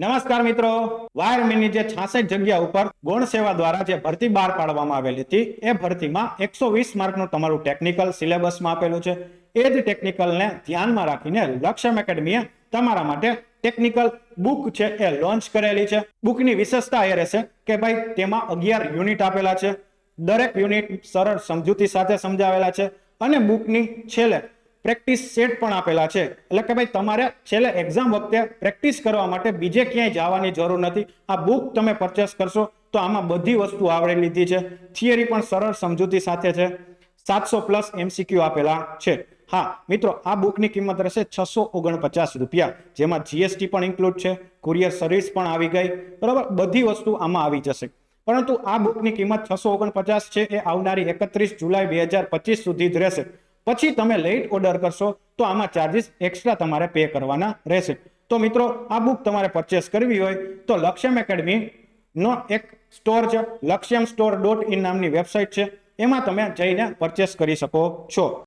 નમસ્કાર મિત્રો. Wire mini જે છાસઠ જગ્યા ઉપર ગૌણ સેવા દ્વારા જે ભરતી બહાર પાડવામાં આવેલી હતી, એ ભરતીમાં એકસો વીસ માર્કનું તમારું ટેકનિકલ સિલેબસમાં આપેલું છે. એ જ ટેકનિકલને ધ્યાનમાં રાખીને લક્ષ્યમ એકેડમીએ તમારા માટે ટેકનિકલ બુક છે એ લોન્ચ કરેલી છે. બુકની વિશેષતા એ રહેશે કે ભાઈ તેમાં અગિયાર યુનિટ આપેલા છે. દરેક યુનિટ સરળ સમજૂતી સાથે સમજાવેલા છે અને બુકની છેલ્લે પ્રેક્ટિસ સેટ પણ આપેલા છે. એટલે કે ભાઈ તમારે છેલ્લે એક્ઝામ વખતે પ્રેક્ટિસ કરવા માટે બીજે ક્યાંય જવાની જરૂર નથી. આ બુક તમે પરચેસ કરશો તો આમાં બધી વસ્તુ આવડી લીધી છે. થિયરી પણ સરળ સમજૂતી સાથે છે. સાતસો પ્લસ એમસીક્યુ આપેલા છે. હા, મિત્રો, આ બુકની કિંમત રહેશે છસો ઓગણપચાસ રૂપિયા. જેમાં જીએસટી પણ ઇન્ક્લુડ છે. કુરિયર સર્વિસ પણ આવી ગઈ. બરાબર? બધી વસ્તુ આમાં આવી જશે. પરંતુ આ બુકની કિંમત છસો ઓગણપચાસ છે. એ આવનારી એકત્રીસ જુલાઈ બે હજાર પચીસ સુધી જ રહેશે. પછી તમે લેટ ઓર્ડર કરશો, તો આમાં ચાર્જિસ એક્સ્ટ્રા તમારે પે કરવાના રહેશે. તો મિત્રો, આ બુક તમારે પરચેસ કરવી હોય, તો લક્ષ્યમ એકેડમી નો એક સ્ટોર છે, લક્ષ્યમ સ્ટોર ડોટ ઇન નામની વેબસાઇટ છે. એમાં તમે જઈને પરચેસ કરી શકો છો.